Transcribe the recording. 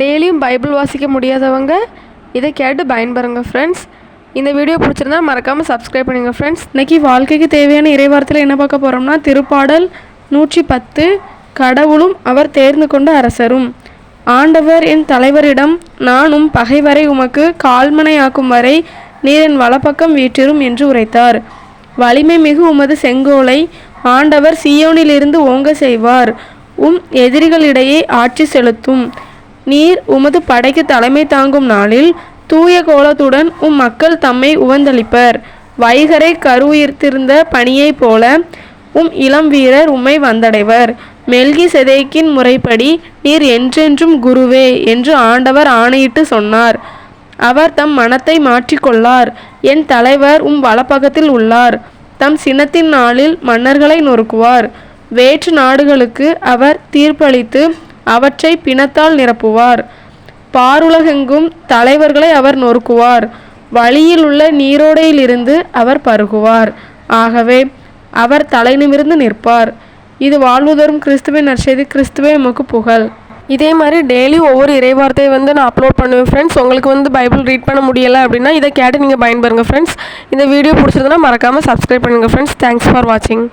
டெய்லியும் பைபிள் வாசிக்க முடியாதவங்க இதை கேட்டு பயன்பெறுங்க ஃப்ரெண்ட்ஸ் இந்த வீடியோ பிடிச்சிருந்தா மறக்காமல் சப்ஸ்கிரைப் பண்ணுங்கள் ஃப்ரெண்ட்ஸ் இன்றைக்கி வாழ்க்கைக்கு தேவையான இறைவாரத்தில் என்ன பார்க்க போகிறோம்னா திருப்பாடல் நூற்றி பத்து கடவுளும் அவர் தேர்ந்து கொண்ட அரசரும். ஆண்டவர் என் தலைவரிடம் நானும் பகைவரை உமக்கு கால்மனையாக்கும் வரை நீர் என் வலப்பக்கம் வீற்றிரும் என்று உரைத்தார். வலிமை மிகு உமது செங்கோலை ஆண்டவர் சீயோனிலிருந்து ஓங்க செய்வார். உம் எதிரிகளிடையே ஆட்சி செலுத்தும். நீர் உமது படைக்கு தலைமை தாங்கும் நாளில் தூய கோலத்துடன் உம் மக்கள் தம்மை உவந்தளிப்பர். வைகரை கருவுயிர்த்திருந்த பணியைப் போல உம் இளம் வீரர் உம்மை வந்தடைவர். மெல்கி செதேக்கின் முறைப்படி நீர் என்றென்றும் குருவே என்று ஆண்டவர் ஆணையிட்டு சொன்னார். அவர் தம் மனத்தை மாற்றிக்கொள்ளார். என் தலைவர் உம் வலப்பக்கத்தில் உள்ளார். தம் சினத்தின் நாளில் மன்னர்களை நொறுக்குவார். வேற்று நாடுகளுக்கு அவர் தீர்ப்பளித்து அவற்றை பிணத்தால் நிரப்புவார். பாருலகெங்கும் தலைவர்களை அவர் நொறுக்குவார். வழியில் உள்ள நீரோடையிலிருந்து அவர் பருகுவார். ஆகவே அவர் தலை நிமிர்ந்து நிற்பார். இது வாழ்வு தரும் கிறிஸ்துவின் நற்செய்தி கிறிஸ்துவே எமக்கு புகழ். இதே மாதிரி டெய்லி ஒவ்வொரு இறைவார்த்தையை வந்து நான் அப்லோட் பண்ணுவேன் ஃப்ரெண்ட்ஸ் உங்களுக்கு வந்து பைபிள் ரீட் பண்ண முடியலை அப்படின்னா இதை கேட்டு நீங்கள் பயன்பெறுங்க ஃப்ரெண்ட்ஸ் இந்த வீடியோ பிடிச்சிருந்தனா மறக்காமல் சப்ஸ்கிரைப் பண்ணுங்கள் ஃப்ரெண்ட்ஸ் தேங்க்ஸ் ஃபார் வாட்சிங்